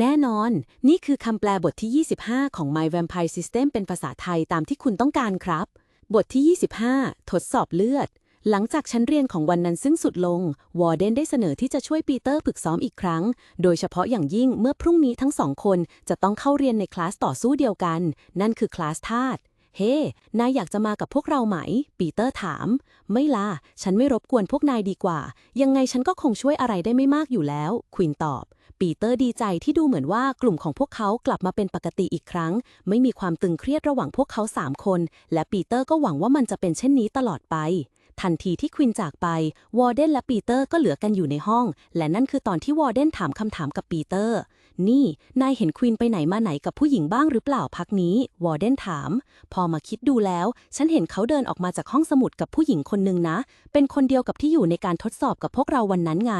แน่นอน นี่คือคำแปลบทที่ 25 ของ My Vampire System เป็นภาษาไทยตามที่คุณต้องการครับ บทที่ 25 ทดสอบเลือด หลังจากชั้นเรียนของวันนั้นซึ่งสุดลง วอร์เดนได้เสนอที่จะช่วยปีเตอร์ฝึกซ้อมอีกครั้ง โดยเฉพาะอย่างยิ่งเมื่อพรุ่งนี้ทั้งสองคนจะต้องเข้าเรียนในคลาสต่อสู้เดียวกัน นั่นคือคลาสธาตุเฮ้นายอยากจะมากับพวกเราไหม ปีเตอร์ถาม ไม่ล่ะ ฉันไม่รบกวนพวกนายดีกว่า ยังไงฉันก็คงช่วยอะไรได้ไม่มากอยู่แล้ว ควินตอบ ปีเตอร์ดีใจที่ดูเหมือนว่ากลุ่มของพวกเขากลับมาเป็นปกติอีกครั้ง ไม่มีความตึงเครียดระหว่างพวกเขาสามคน และปีเตอร์ก็หวังว่ามันจะเป็นเช่นนี้ตลอดไป ทันทีที่ควินจากไป วอร์เดนและปีเตอร์ก็เหลือกันอยู่ในห้อง และนั่นคือตอนที่วอร์เดนถามคำถามกับปีเตอร์ นี่ นายเห็นควินไปไหนมาไหนกับผู้หญิงบ้างหรือเปล่าพักนี้ วอร์เดนถาม พอมาคิดดูแล้ว ฉันเห็นเขาเดินออกมาจากห้องสมุดกับผู้หญิงคนหนึ่งนะ เป็นคนเดียวกับที่อยู่ในการทดสอบกับพวกเราวันนั้นไง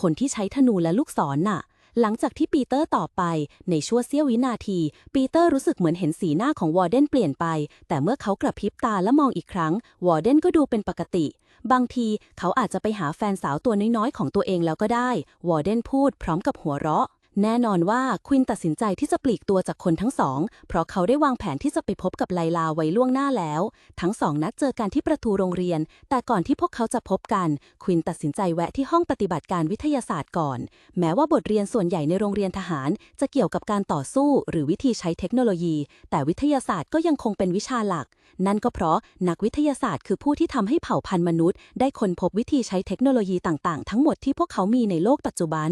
คนที่ใช้ธนูและลูกศรน่ะ หลังจากที่ปีเตอร์ตอบไป ในชั่วเสี้ยววินาที ปีเตอร์รู้สึกเหมือนเห็นสีหน้าของวอร์เดนเปลี่ยนไป แต่เมื่อเขากระพริบตาและมองอีกครั้ง วอร์เดนก็ดูเป็นปกติ บางทีเขาอาจจะไปหาแฟนสาวตัวน้อยๆของตัวเองแล้วก็ได้ วอร์เดนพูดพร้อมกับหัวเราะ แน่นอนว่าควินตัดสินใจที่จะปลีกตัวจากคนทั้งสอง เพราะเขาได้วางแผนที่จะไปพบกับไลลาไว้ล่วงหน้าแล้ว ทั้งสองนัดเจอกันที่ประตูโรงเรียน แต่ก่อนที่พวกเขาจะพบกัน ควินตัดสินใจแวะที่ห้องปฏิบัติการวิทยาศาสตร์ก่อน แม้ว่าบทเรียนส่วนใหญ่ในโรงเรียนทหาร จะเกี่ยวกับการต่อสู้ หรือวิธีใช้เทคโนโลยี แต่วิทยาศาสตร์ก็ยังคงเป็นวิชาหลักนั่นก็เพราะนักวิทยาศาสตร์คือผู้ที่ทำให้เผ่าพันธุ์มนุษย์ ได้ค้นพบวิธีใช้เทคโนโลยีต่างๆ ทั้งหมดที่พวกเขามีในโลกปัจจุบัน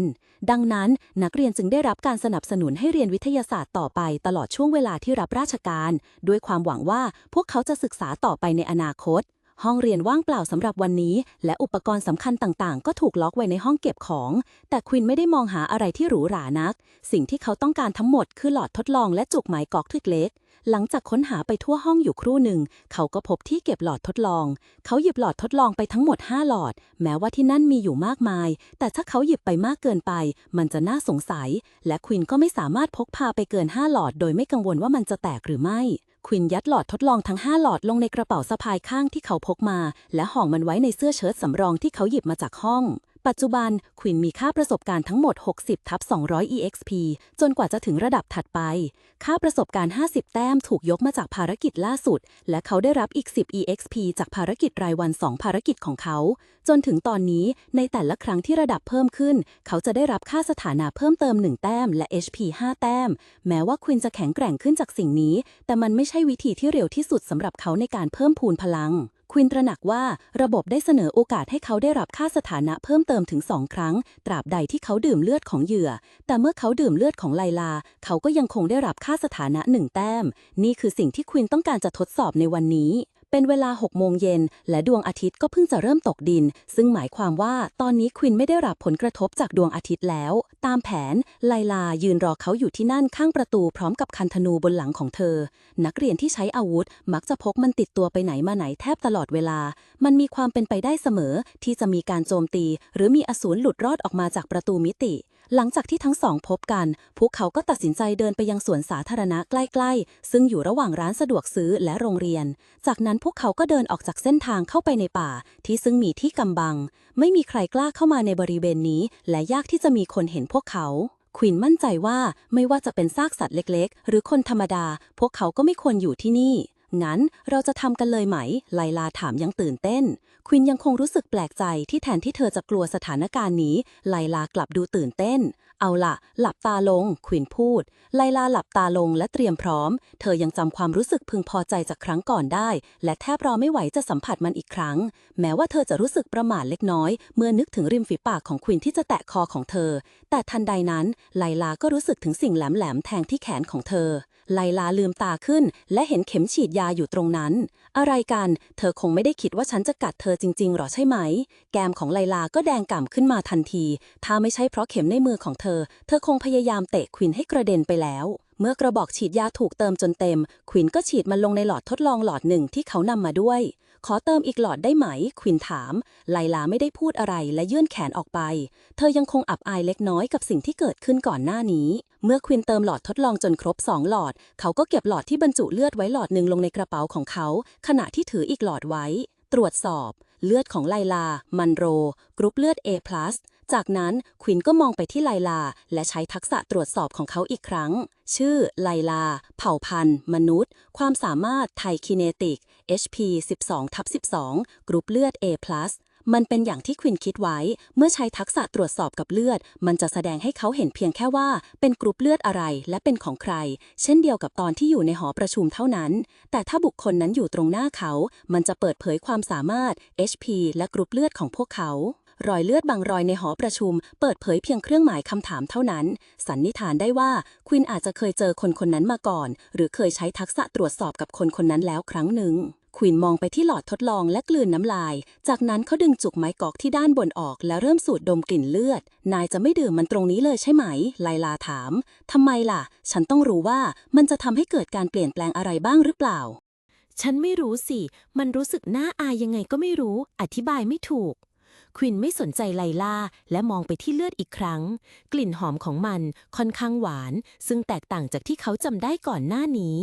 ดังนั้นนักเรียนจึงได้รับการสนับสนุนให้เรียนวิทยาศาสตร์ต่อไปตลอดช่วงเวลาที่รับราชการ ด้วยความหวังว่าพวกเขาจะศึกษาต่อไปในอนาคต ห้องเรียนว่างเปล่าสำหรับวันนี้ และอุปกรณ์สำคัญต่างๆ ก็ถูกล็อกไว้ในห้องเก็บของ แต่ควินไม่ได้มองหาอะไรที่หรูหรานัก สิ่งที่เขาต้องการทั้งหมดคือหลอดทดลองและจุกหมายกอกทึกเล็ก หลังจากค้นหาไปทั่วห้องอยู่ครู่หนึ่ง เขาก็พบที่เก็บหลอดทดลอง เขาหยิบหลอดทดลองไปทั้งหมด 5 หลอด แม้ว่าที่นั่นมีอยู่มากมาย แต่ถ้าเขาหยิบไปมากเกินไป มันจะน่าสงสัย และควินก็ไม่สามารถพกพาไปเกิน 5 หลอด โดยไม่กังวลว่ามันจะแตกหรือไม่ควินยัดหลอดทดลองทั้ง 5 หลอดลงในกระเป๋าสะพายข้างที่เขาพกมา และห่อมันไว้ในเสื้อเชิ้ตสำรองที่เขาหยิบมาจากห้อง ปัจจุบันควินมีค่าประสบการณ์ทั้งหมด 60ทับ200 EXP จนกว่าจะถึงระดับถัดไป ค่าประสบการณ์ 50 แต้มถูกยกมาจากภารกิจล่าสุด และเขาได้รับอีก 10 EXP จากภารกิจรายวัน 2 ภารกิจของเขา จนถึงตอนนี้ในแต่ละครั้งที่ระดับเพิ่มขึ้น เขาจะได้รับค่าสถานะเพิ่มเติม 1 แต้มและ HP 5 แต้ม แม้ว่าควินจะแข็งแกร่งขึ้นจากสิ่งนี้ แต่มันไม่ใช่วิธีที่เร็วที่สุดสำหรับเขาในการเพิ่มพูนพลัง ควินตระหนักว่าระบบได้เสนอโอกาสให้เขาได้รับค่าสถานะเพิ่มเติมถึงสองครั้ง ตราบใดที่เขาดื่มเลือดของเหยื่อ แต่เมื่อเขาดื่มเลือดของไลลา เขาก็ยังคงได้รับค่าสถานะหนึ่งแต้ม นี่คือสิ่งที่ควินต้องการจะทดสอบในวันนี้ เป็นเวลา 6 โมงเย็น และดวงอาทิตย์ก็เพิ่งจะเริ่มตกดิน ซึ่งหมายความว่าตอนนี้ควินไม่ได้รับผลกระทบจากดวงอาทิตย์แล้ว ตามแผน ไลลายืนรอเขาอยู่ที่นั่นข้างประตูพร้อมกับคันธนูบนหลังของเธอ นักเรียนที่ใช้อาวุธ มักจะพกมันติดตัวไปไหนมาไหนแทบตลอดเวลา มันมีความเป็นไปได้เสมอ ที่จะมีการโจมตี หรือมีอสูรหลุดรอดออกมาจากประตูมิติ หลังจากที่ทั้งสองพบกัน พวกเขาก็ตัดสินใจเดินไปยังสวนสาธารณะใกล้ๆ ซึ่งอยู่ระหว่างร้านสะดวกซื้อและโรงเรียน จากนั้นพวกเขาก็เดินออกจากเส้นทางเข้าไปในป่า ที่ซึ่งมีที่กำบัง ไม่มีใครกล้าเข้ามาในบริเวณนี้ และยากที่จะมีคนเห็นพวกเขาควินมั่นใจว่าไม่ว่าจะเป็นซากสัตว์เล็ก ๆ หรือคนธรรมดา พวกเขาก็ไม่ควรอยู่ที่นี่ งั้นเราจะทำกันเลยไหม ไลลาถามยังตื่นเต้น ควินยังคงรู้สึกแปลกใจที่แทนที่เธอจะกลัวสถานการณ์นี้ ไลลากลับดูตื่นเต้น เอาล่ะหลับตาลง ควินพูด ไลลาหลับตาลงและเตรียมพร้อม เธอยังจำความรู้สึกพึงพอใจจากครั้งก่อนได้ และแทบรอไม่ไหวจะสัมผัสมันอีกครั้ง แม้ว่าเธอจะรู้สึกประหม่าเล็กน้อย เมื่อนึกถึงริมฝีปากของควินที่จะแตะคอของเธอ แต่ทันใดนั้น ไลลาก็รู้สึกถึงสิ่งแหลมๆแทงที่แขนของเธอ ไลลาลืมตาขึ้น และเห็นเข็มฉีดยาอยู่ตรงนั้น อะไรกัน เธอคงไม่ได้คิดว่าฉันจะกัดเธอจริงๆหรอใช่ไหม แก้มของไลลาก็แดงก่ำขึ้นมาทันที ถ้าไม่ใช่เพราะเข็มในมือของเธอ เธอคงพยายามเตะควินให้กระเด็นไปแล้วเมื่อกระบอกฉีดยาถูกเติมจนเต็ม ควินก็ฉีดมันลงในหลอดทดลองหลอดหนึ่งที่เขานำมาด้วย ขอเติมอีกหลอดได้ไหม ควินถาม ไลลาไม่ได้พูดอะไรและยื่นแขนออกไป เธอยังคงอับอายเล็กน้อยกับสิ่งที่เกิดขึ้นก่อนหน้านี้ เมื่อควินเติมหลอดทดลองจนครบ 2 หลอด เขาก็เก็บหลอดที่บรรจุเลือดไว้หลอดหนึ่งลงในกระเป๋าของเขา ขณะที่ถืออีกหลอดไว้ ตรวจสอบ เลือดของไลลา มันโร กรุ๊ปเลือด A+ จากนั้นควินก็มองไปที่ไลลา และใช้ทักษะตรวจสอบของเขาอีกครั้ง ชื่อไลลา เผ่าพันธุ์ มนุษย์ ความสามารถไทคิเนติก HP 12ทับ12 กรุ๊ปเลือด A+ มันเป็นอย่างที่ควินคิดไว้ เมื่อใช้ทักษะตรวจสอบกับเลือด มันจะแสดงให้เขาเห็นเพียงแค่ว่าเป็นกรุ๊ปเลือดอะไรและเป็นของใคร เช่นเดียวกับตอนที่อยู่ในหอประชุมเท่านั้น แต่ถ้าบุคคลนั้นอยู่ตรงหน้าเขา มันจะเปิดเผยความสามารถ HP และกรุ๊ปเลือดของพวกเขารอยเลือดบางรอยในหอประชุม เปิดเผยเพียงเครื่องหมายคำถามเท่านั้น สันนิษฐานได้ว่าควินอาจจะเคยเจอคนคนนั้นมาก่อน หรือเคยใช้ทักษะตรวจสอบกับคนคนนั้นแล้วครั้งหนึ่ง ควินมองไปที่หลอดทดลองและกลืนน้ำลาย จากนั้นเขาดึงจุกไม้กอกที่ด้านบนออก แล้วเริ่มสูดดมกลิ่นเลือด นายจะไม่ดื่มมันตรงนี้เลยใช่ไหม ไลลาถาม ทำไมล่ะ ฉันต้องรู้ว่ามันจะทำให้เกิดการเปลี่ยนแปลงอะไรบ้างหรือเปล่า ฉันไม่รู้สิ มันรู้สึกน่าอายยังไงก็ไม่รู้ อธิบายไม่ถูก ควินไม่สนใจไลล่าและมองไปที่เลือดอีกครั้ง กลิ่นหอมของมันค่อนข้างหวาน ซึ่งแตกต่างจากที่เขาจำได้ก่อนหน้านี้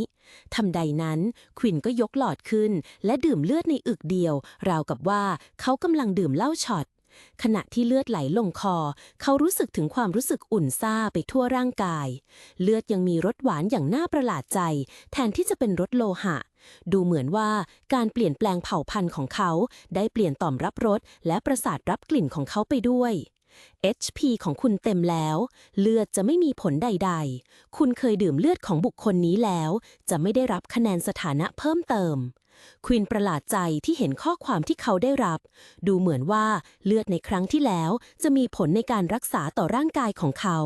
ทำใดนั้นควินก็ยกหลอดขึ้น และดื่มเลือดในอึกเดียว ราวกับว่าเขากำลังดื่มเหล้าช็อต ขณะที่เลือดไหลลงคอ เขารู้สึกถึงความรู้สึกอุ่นซ่าไปทั่วร่างกาย เลือดยังมีรสหวานอย่างน่าประหลาดใจ แทนที่จะเป็นรสโลหะ ดูเหมือนว่าการเปลี่ยนแปลงเผ่าพันธุ์ของเขา ได้เปลี่ยนต่อมรับรสและประสาทรับกลิ่นของเขาไปด้วย HP ของคุณเต็มแล้ว เลือดจะไม่มีผลใด ๆ คุณเคยดื่มเลือดของบุคคลนี้แล้ว จะไม่ได้รับคะแนนสถานะเพิ่มเติม ควินประหลาดใจที่เห็นข้อความที่เขาได้รับ ดูเหมือนว่าเลือดในครั้งที่แล้วจะมีผลในการรักษาต่อร่างกายของเขา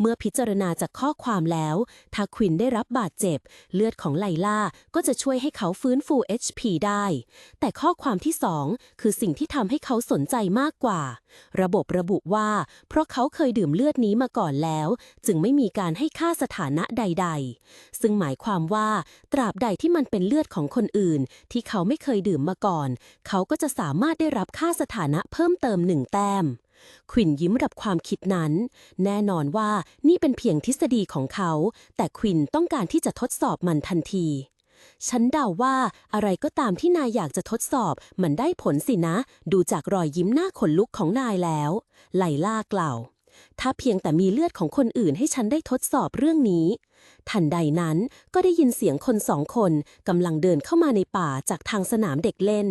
เมื่อพิจารณาจากข้อความแล้ว ถ้าควินได้รับบาดเจ็บ เลือดของไลล่าก็จะช่วยให้เขาฟื้นฟู HP ได้ แต่ข้อความที่สองคือสิ่งที่ทำให้เขาสนใจมากกว่า ระบบระบุว่า เพราะเขาเคยดื่มเลือดนี้มาก่อนแล้ว จึงไม่มีการให้ค่าสถานะใด ๆ ซึ่งหมายความว่า ตราบใดที่มันเป็นเลือดของคนอื่นที่เขาไม่เคยดื่มมาก่อน เขาก็จะสามารถได้รับค่าสถานะเพิ่มเติมหนึ่งแต้มควินยิ้มรับความคิดนั้น แน่นอนว่านี่เป็นเพียงทฤษฎีของเขา แต่ควินต้องการที่จะทดสอบมันทันที ฉันเดาว่าอะไรก็ตามที่นายอยากจะทดสอบ มันได้ผลสินะ ดูจากรอยยิ้มหน้าขนลุกของนายแล้ว ไลล่ากล่าว ถ้าเพียงแต่มีเลือดของคนอื่นให้ฉันได้ทดสอบเรื่องนี้ ทันใดนั้นก็ได้ยินเสียงคนสองคนกำลังเดินเข้ามาในป่าจากทางสนามเด็กเล่น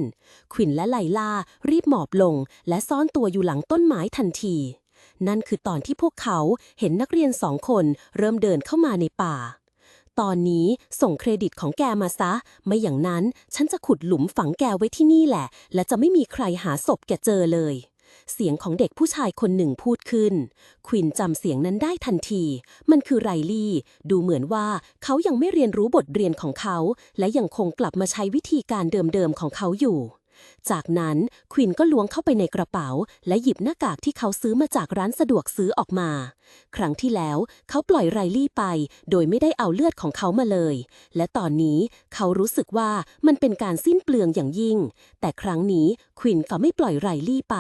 ขวินและไลล่ารีบหมอบลง และซ่อนตัวอยู่หลังต้นไม้ทันที นั่นคือตอนที่พวกเขาเห็นนักเรียนสองคนเริ่มเดินเข้ามาในป่าตอนนี้ส่งเครดิตของแกมาซะ ไม่อย่างนั้นฉันจะขุดหลุมฝังแกไว้ที่นี่แหละ และจะไม่มีใครหาศพแกเจอเลย เสียงของเด็กผู้ชายคนหนึ่งพูดขึ้น ควินจำเสียงนั้นได้ทันที มันคือไรลี่ ดูเหมือนว่าเขายังไม่เรียนรู้บทเรียนของเขา และยังคงกลับมาใช้วิธีการเดิมๆของเขาอยู่ จากนั้นควินก็ล้วงเข้าไปในกระเป๋า และหยิบหน้ากากที่เขาซื้อมาจากร้านสะดวกซื้อออกมา ครั้งที่แล้วเขาปล่อยไรลี่ไป โดยไม่ได้เอาเลือดของเขามาเลย และตอนนี้เขารู้สึกว่ามันเป็นการสิ้นเปลืองอย่างยิ่ง แต่ครั้งนี้ควินก็ไม่ปล่อยไรลี่ไป